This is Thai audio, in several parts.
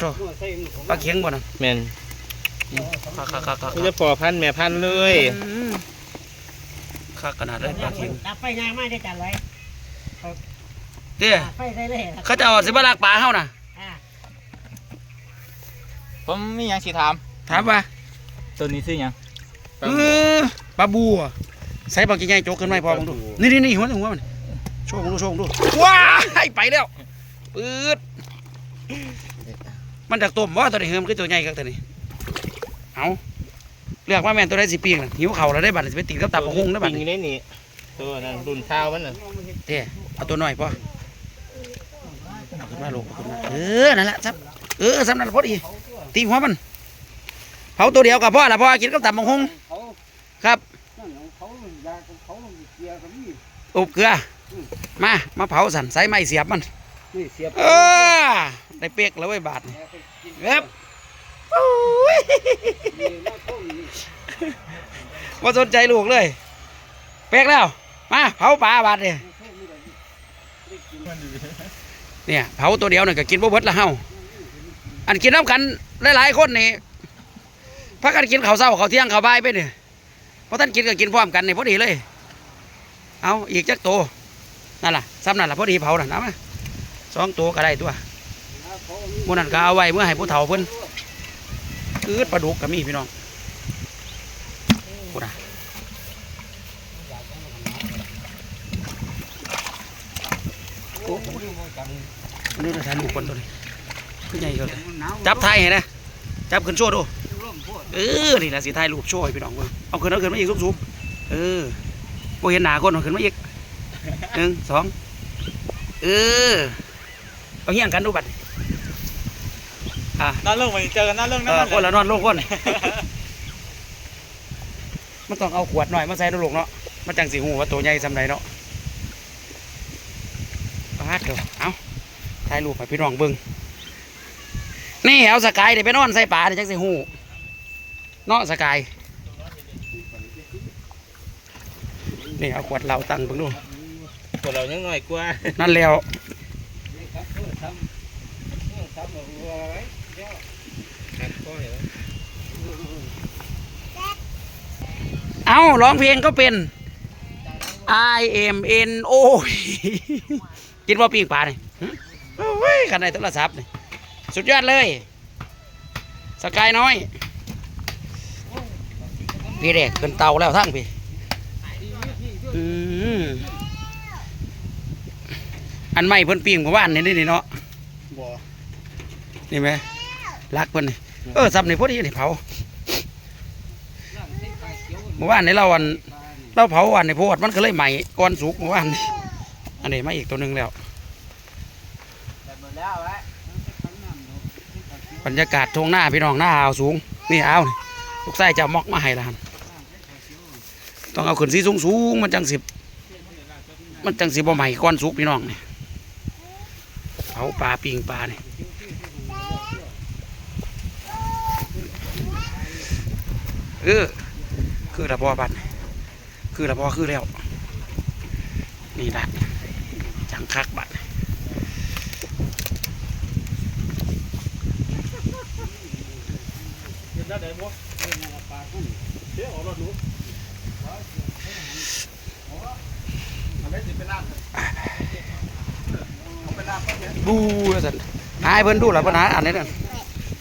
โถปลาเข็งบ่น่ะแม่นคักคักคักคักมันจะพอพันธุ์แม่พันธุ์เลยอืมคักขนาดเลยปลาเข็งดับไฟยางมาได้จัดไว้เด้อดับไฟได้เลยเขาจะเอาสิบ่ลักปลาเฮาน่ะอ่าผมมีหยังสิถามถามว่าตัวนี้ซื้อหยังเออปลาบัวใส่ปลาใหญ่ๆโจกขึ้นมาให้พอมึงดูนี่นี่นี่หัวหัวมันโชว์มึงดูโชว์มึงดูว้ายไปแล้วปืด มันจากต้มว่าตัวนี้เฮิมคือตัวใหญ่กับตัวนี้ เอาเลือกว่าแม่นตัวใดสิปีกน่ะหิวเข่าวแล้วได้บัตรสิไปติดกับตับกระหงได้บัตรปิงได้นี่ตัวนั้นรุ่นเท้ามันน่ะเด้เอาตัวน้อยพอเอาขึ้นมาลูกเอาขึ้นมาเออนั่นแหละซับเออซับนั่นละพอดีตีหัวมันเผาตัวเดียวกับพ่อละพ่อกินกับตับกระหงครับเขายาเขาเกียร์กับนี่อุบเกลือมามาเผาสันใส่ไม้เสียบมันนี่เสียบเออได้เปียกแล้วไว้ยบาทนี่ เว็บโอ้ยว่าสนใจลูกเลย เปียกแล้ว มาเผาปลาบาทเนี่ยเนี่ยเผาตัวเดียวน่ะก็กินบ่เบิดละเฮาอันกินน้ำกันหลายๆคนนี่พักกันกินข้าวเช้าข้าวเที่ยงข้าวบ่ายไปเนี่ยเพราะท่านกินก็กินพร้อมกันนี่พอดีเลย เอาอีกจักโตวนั่นล่ะซ้ำนั่นล่ะพอดีเผาน่ะนะมาสองตัวก็ได้ตัว หมูนั่นก็เอาไว้เมื่อให้ผู้เฒ่าเพิ่นคืดปลาดุกก็มีพี่น้องพูนะโอ้นี่เราถ่ายรูคนตัวนี้ขึ้นใหญ่เลยจับไทยเห็นนะจับขึ้นโชว์ดูเออนี่แหละสิถ่ายรูปโชว์พี่น้องเบิ่งเอาขึ้นเอาขึ้นมาอีกสูงๆเออโบเห็นหนาคนเอาขึ้นมาอีกหนึ่งสองเออเอาเฮี้ยงกันดูบัด อะนอนลงไปเจอกันนอนลงเออคนละนอนลงคนมันต้องเอาขวดหน่อยมาใส่ในลูกเนาะมันจังสีหูว่าตัวใหญ่สำไรเนาะปาดเถอะเอาถ่ายรูปให้พี่น้องเบิ่งนี่เอาสกายเดี๋ยวไปนอนใส่ป่าเดี๋ยวจังสีหูเนาะสกายนี่เอาขวดเหล้าตั้งเบิ่งดูตัวเรายังน้อยกว่านั่นแล้ว เอาร้องเพลงก็เป็น I M N O กินว่าปีกปลาเนี่ยโอ้ยกันในโทรศัพท์นี่สุดยอดเลย สกายน้อย พี่เด็กขึ้นเตาแล้วทั้งพี่อืมอันใหม่เพิ่นปีงเมื่อวานนี่นี่เนาะบ่นี่ไหม รักเพิ่นนี่เออซับนี่พอดีนี่เผาเมื่อวานนี่เราอันเราเผาอันในโพดมันก็เลยใหม่ก้อนสุกเมื่อวานนี่อันนี้มาอีกตัวหนึ่งแล้วบรรยากาศทงหน้าพี่น้องหน้าอาวสูงนี่อาวนี่ลูกไส้จะมอกมาให้ละหันต้องเอาขึ้นสีสูงสูงมันจังสิบมันจังสิบ่ใหม่ก้อนสุกพี่น้องนี่เผาปลาปิงปลาเนี่ย เออ คือระบอบัดคือระบอคือแล้ว นี่ละจังคักบัดบูสันนายเพิ่นดูหลับปัญหาอันนี้นั่น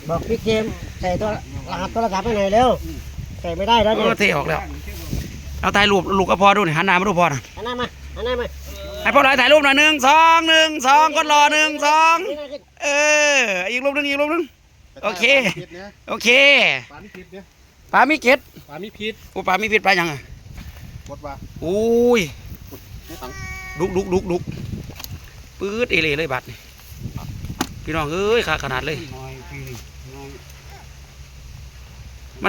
บอกพี่เกมใส่ตัวรหัสโทรศัพท์ให้หน่อยเร็ว ใส่ไม่ได้แล้วเอเนี่ยอเทออกแล้ว เอาถ่ายรูปลูกก็พอดูนี่หันหน้ามาดูพอนะอันนั้นมาอันนั้นมาให้พ่อหลายถ่ายรูปหน่อยหนึ่งสองหนึ่งสองคนรอหนึ่งสองนี่นะขึ้นเอออีกรูปหนึ่งอีกรูปหนึ่ง โอเค โอเคปลามีพิษเนี่ยปลามีเกล็ดปลามีพิษโอ้ปลามีพิษปลาหยังอะบดว่าอุ้ยไม่ตังดุกดุกดุกดุกปื๊ดเอเลยเลยบัดนี่พี่น้องเอ้ยขาขนาดเลยมั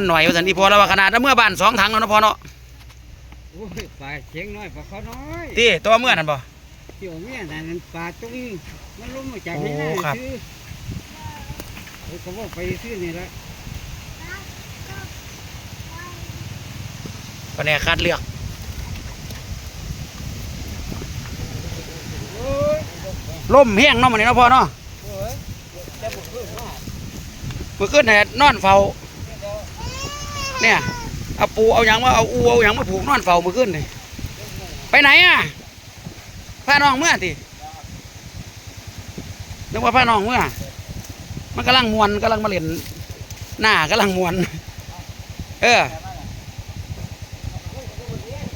นหน่อยว่าสันอีพอแล้วว่าขนาดแล้วเมื่อบ้านสองถังแล้วเนาะพอเนาะโอ้ยปลาเชียงน้อยปลาเขาน้อยตีตัวเมื่อนั่นบ่เที่ยวเมียนั่นปลาตรงนี้มันลงมาจากนี่นะโอ้ครับซื้อเออเขาบอกไปซื้อนี่ละปแนคัดเลือกล่มแห้งเนาะมันนี่เนาะพ่อเนาะเมื่อคืนเนี่ยนอนเฝ้า เนี่ยเอาปูเอาหยังมาเอาอูเอาหยังมาผูกนอนเฝ้าเมื่อคืนนี่ไปไหนอะพาน้องเมื่อตินึกว่าพาน้องเมื่อมันกำลังมวนกำลังมาเล่นหน้ากำลังมวน เออ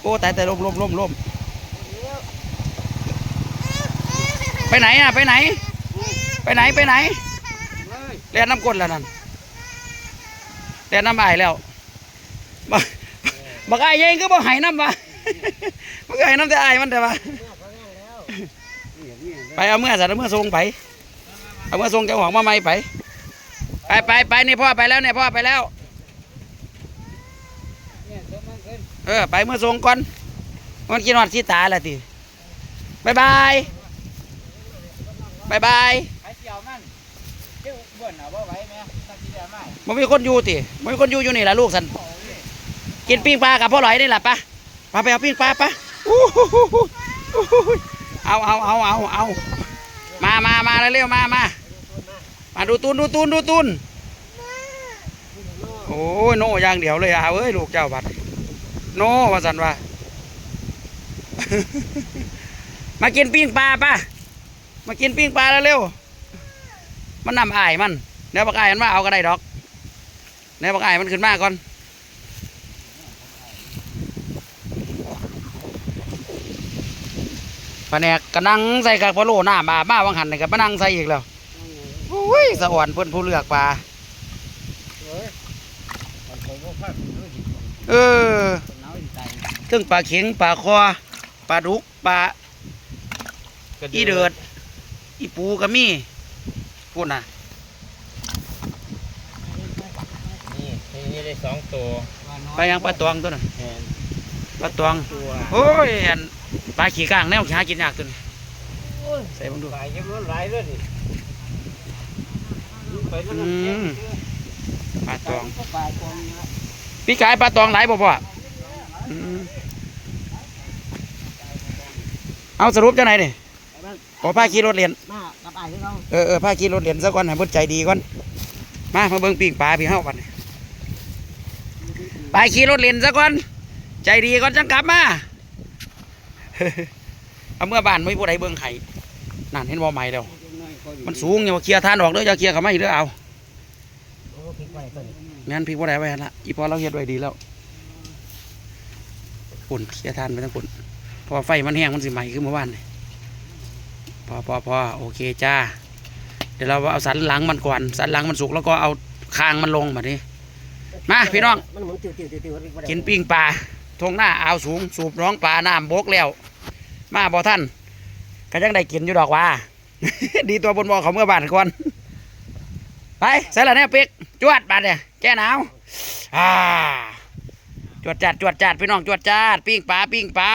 โอ้ตายแต่ลมลมลมลมไปไหนอะไปไหน ไปไหนไปไหนเรียนน้ำก้นแล้วนั่นเรียนน้ำอายแล้ว บักบักอายยังก็บอกหายน้ำวะบักอายน้ำแต่อายมันแต่ว่าไปเอาเมื่อสัตว์เอาเมื่อทรงไป เอาเมื่อทรงเจ้าของมาไม่ไป ไปไปไปนี่พ่อไปแล้วเนี่ยพ่อไปแล้ว เออ ไปเมื่อทรงก่อน มันกินหอดที่ตาละทีบายบายบายบายมันเจ้าบ่นเอาบ่ไหวแม่ตัดสิได้ไหมมันมีคนอยู่ติมันมีคนอยู่อยู่นี่แหละลูกสัน กินปิ้งปลากับพ่อหลอยนี่แหละปะปาไปเอาปิ้งปลาปะเอาเอาเอาเอาเอามามามาเร็วๆมามามาดูตูนดูตูนดูตูนโอ้ยโน่อย่างเดียวเลยอะเอ้ยลูกเจ้าบัดโน่ว่าสันว่ามากินปิ้งปลาปะมากินปิ้งปลาแล้วเร็วๆมันนำอายมันเดี๋ยวบักอายมันมาเอาก็ได้ดอกเดี๋ยวบักอายมันขึ้นมาก่อน ปะแนกกระนังใส่กับพะโล่หน้ามามาวังหันนี่กับมานั่งใส่อีกแล้วโอ้ยสะอ่อนเพิ่นผู้เลือกปลาเออซึ่งปลาเข็งปลาคอปลาดุกปลาอีเดือดอีปูก็มีพูดนะนี่นี่ได้สองตัวไปยังปลาตวงตัวนั้นแม่นปลาตวงตัวโอ้ยอัน ปลาขี้ก้างแนวหากินยากตัวนี้ใส่บังดูหลายยังรถหลายเลยดิไปนั่นอืน่ะมปลาตวงก็ปลาตวงนี่ละพี่กายปลาตวงหลายบ่พ่ออืมเอาสรุปจะไหนนี่ขอพาขี่รถเรียนมากับไอ้ที่เราเออเออพาขี่รถเรียนซะก่อนให้เพิ่นใจดีก่อนมามาเบิ่งปีกปลาพี่เฮาบัดนี้ไปขี่รถเรียนซะก่อนใจดีก่อนจังกลับมา เอาเมื่อบ้านไม่ผู้ใดเบิ่งไห้นั่นเห็นบ่ใหม่แล้ว มันสูงอย่าว่าเคลียร์ทานออกเด้ออย่าเคลียร์เข้ามาอีกเด้อเอาโอ้พริกไว้ตัวนี้แม่นพี่บ่ได้ไว้หั่นละอีพอเราเฮ็ดไว้ดีแล้วปุ่นเคลียร์ทานไปทั้งปุ่นเพอไฟมันแห้งมันสิไหม้คือเมื่อวานนี่พอพอพอโอเคจ้า เดี๋ยวเราเอาสันหลังมันก่อน สันหลังมันสุกแล้วก็เอาคางมันลงแบบนี้ มาพี่น้องมันหมุนติวติวติวติวพริกไว้ได้กินปิ้งปลา ทงหน้าอ่าวสูง สูบน้องปลาน้ำบกแล้ว มาบ่ท่านก็ยังได้กินอยู่ดอกว่า ดีตัวบนบอเขาเมื่อบ้านก่อนไปใส่ละเนี่ยเป็กจวดบาดเนี่ยแก้หนาวอ่าจวดจัดจวดจัดพี่น้องจวดจัดปิ้งปลาปิ้งปลา